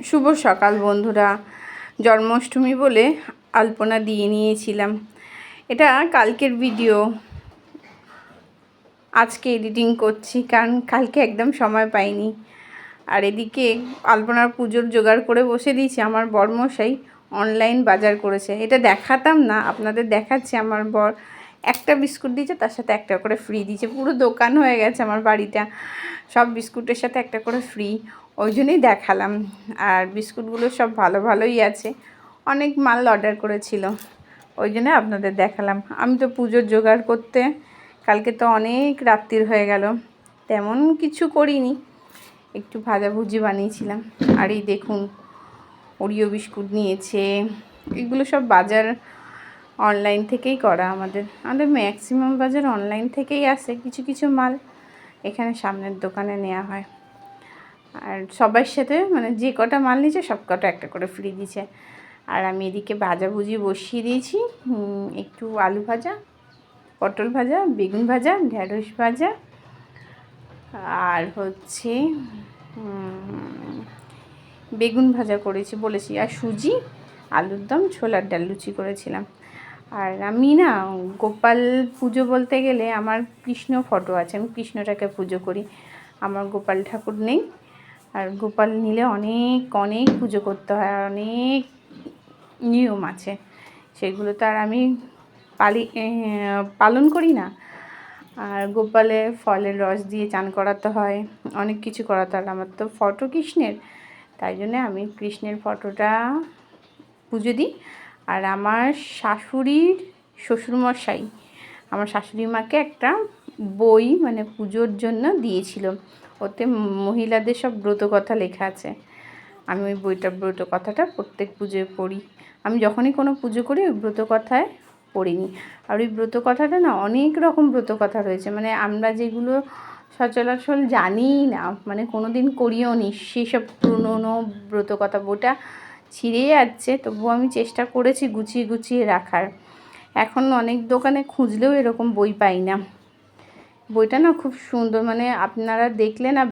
শুভ সকাল বন্ধুরা। জন্মাষ্টমী বলে আলপনা দিয়ে নিয়েছিলাম। এটা কালকের ভিডিও আজকে এডিটিং করছি কারণ কালকে একদম সময় পাইনি। আর এদিকে আলপনার পুজোর জোগাড় করে বসে দিয়েছি আমার বরমশাই। অনলাইন বাজার করেছে। এটা দেখাতাম না, আপনাদের দেখাচ্ছি আমার বর। একটা বিস্কুট দিয়েছে, তার সাথে একটা করে ফ্রি দিয়েছে। পুরো দোকান হয়ে গেছে আমার বাড়িটা। সব বিস্কুটের সাথে একটা করে ফ্রি ওই জন্যই দেখালাম। আর বিস্কুটগুলো সব ভালো ভালোই আছে। অনেক মাল অর্ডার করেছিল। ওই জন্য আপনাদের দেখালাম। আমি তো পুজোর জোগাড় করতে কালকে তো অনেক রাত্রির হয়ে গেল। তেমন কিছু করিনি। একটু ভাজাভুজি বানিয়েছিলাম। আর এই দেখুন, ওরিও বিস্কুট নিয়েছে। এগুলো সব বাজার অনলাইন থেকেই করা আমাদের। আমাদের ম্যাক্সিমাম বাজার অনলাইন থেকেই আসে, কিছু কিছু মাল এখানে সামনের দোকানে নেওয়া হয়। আর সবার সাথে মানে যে কটা মাল নিয়েছে সব কটা একটা করে ফ্রি দিচ্ছে আর আমি এদিকে ভাজাভুজি বসিয়ে দিয়েছি একটু আলু ভাজা, পটল ভাজা, বেগুন ভাজা, ঢেঁড়স ভাজা, আর হচ্ছে বেগুন ভাজা করেছি বলেছি। আর সুজি, আলুর দম, ছোলার ডাল লুচি করেছিলাম। আর আমি না, গোপাল পুজো বলতে গেলে আমার কৃষ্ণ ফটো আছে, আমি কৃষ্ণটাকে পুজো করি। আমার গোপাল ঠাকুর নেই, আর গোপাল নিলে অনেক অনেক পুজো করতে হয়, আর অনেক নিয়ম আছে। সেগুলো তো আর আমি পালি পালন করি না। আর গোপালে ফলের রস দিয়ে চান করাতে হয়, অনেক কিছু করাতে হয়। আমার তো ফটো কৃষ্ণের, তাই জন্যে আমি কৃষ্ণের ফটোটা পুজো দিই। আর আমার শাশুড়ির শ্বশুরমশাই, আমার শাশুড়ি মাকে একটা বই মানে পুজোর জন্য দিয়েছিল। ওতে মহিলাদের সব ব্রত কথা লেখা আছে। আমি ওই বইটা, ব্রত কথাটা প্রত্যেক পুজোয় পড়ি। আমি যখনই কোনো পুজো করি, ওই ব্রত কথায় পড়িনি। আর ওই ব্রত কথাটা না অনেক রকম ব্রত কথা রয়েছে। মানে আমরা যেগুলো সচরাচর জানিই না মানে কোনো দিন করিও নি। সেসব পুরনো ব্রত কথা, বইটা ছিঁড়ে যাচ্ছে তবুও আমি চেষ্টা করেছি গুছিয়ে গুছিয়ে রাখার। এখন অনেক দোকানে খুঁজলেও এরকম বই পাই না। বইটা না খুব সুন্দর মানে আপনারা দেখলে না